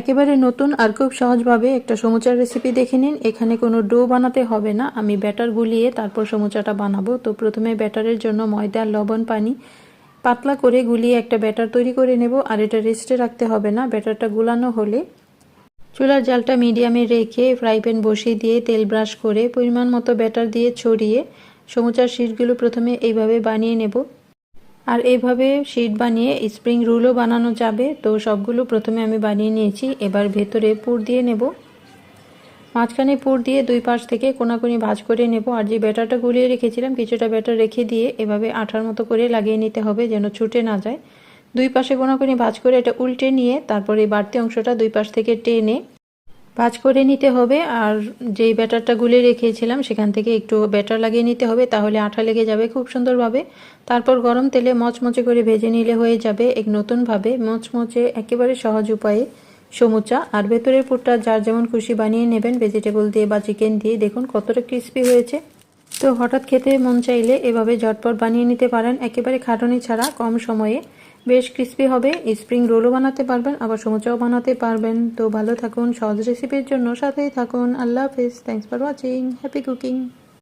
একেবারে নতুন আর খুব সহজভাবে একটা সমুচার রেসিপি দেখে নিন। এখানে কোনো ডো বানাতে হবে না। আমি ব্যাটার গুলিয়ে তারপর সমুচাটা বানাবো। তো প্রথমে ব্যাটারের জন্য ময়দা, লবণ, পানি পাতলা করে গুলিয়ে একটা ব্যাটার তৈরি করে নেব। আর এটা রেস্টে রাখতে হবে না। ব্যাটারটা গুলানো হলে চুলার জালটা মিডিয়ামে রেখে ফ্রাই প্যান বসিয়ে দিয়ে তেল ব্রাশ করে পরিমাণ মতো ব্যাটার দিয়ে ছড়িয়ে সমুচার শীটগুলো প্রথমে এইভাবে বানিয়ে নেব। আর এইভাবে শিট বানিয়ে স্প্রিং রুলও বানানো যাবে। তো সবগুলো প্রথমে আমি বানিয়ে নিয়েছি, এবার ভেতরে পুর দিয়ে নেব। মাঝখানে পুর দিয়ে দুই পাশ থেকে কোনাকুনি ভাজ করে নেব। আর যে ব্যাটারটা গুলিয়ে রেখেছিলাম, কিছুটা ব্যাটার রেখে দিয়ে এভাবে আঠার মতো করে লাগিয়ে নিতে হবে যেন ছুটে না যায়। দুই পাশে কোনাকুনি ভাজ করে এটা উল্টে নিয়ে তারপরে বাড়তি অংশটা দুই পাশ থেকে টেনে ভাজ করে নিতে হবে, আর যেই ব্যাটারটা গুলে রেখেছিলাম সেখান থেকে একটু ব্যাটার লাগিয়ে নিতে হবে, তাহলে আঠা লেগে যাবে খুব সুন্দরভাবে। তারপর গরম তেলে মচমচে করে ভেজে নিলে হয়ে যাবে এক নতুনভাবে মচমচে একেবারে সহজ উপায়ে সমুচা। আর ভেতরের পুরটা যার যেমন খুশি বানিয়ে নেবেন ভেজিটেবল দিয়ে বা চিকেন দিয়ে, দেখুন কতটা ক্রিস্পি হয়েছে। তো হঠাৎ খেতে মন চাইলে এভাবে ঝটপট বানিয়ে নিতে পারেন, একেবারে খাটনি ছাড়া কম সময়ে। বেশ ক্রিস্পি হবে। স্প্রিং রোলও বানাতে পারবেন, আবার সমুচাও বানাতে পারবেন। তো ভালো থাকুন, সহজ রেসিপির জন্য সাথেই থাকুন। আল্লাহ হাফিজ। Thanks for watching happy cooking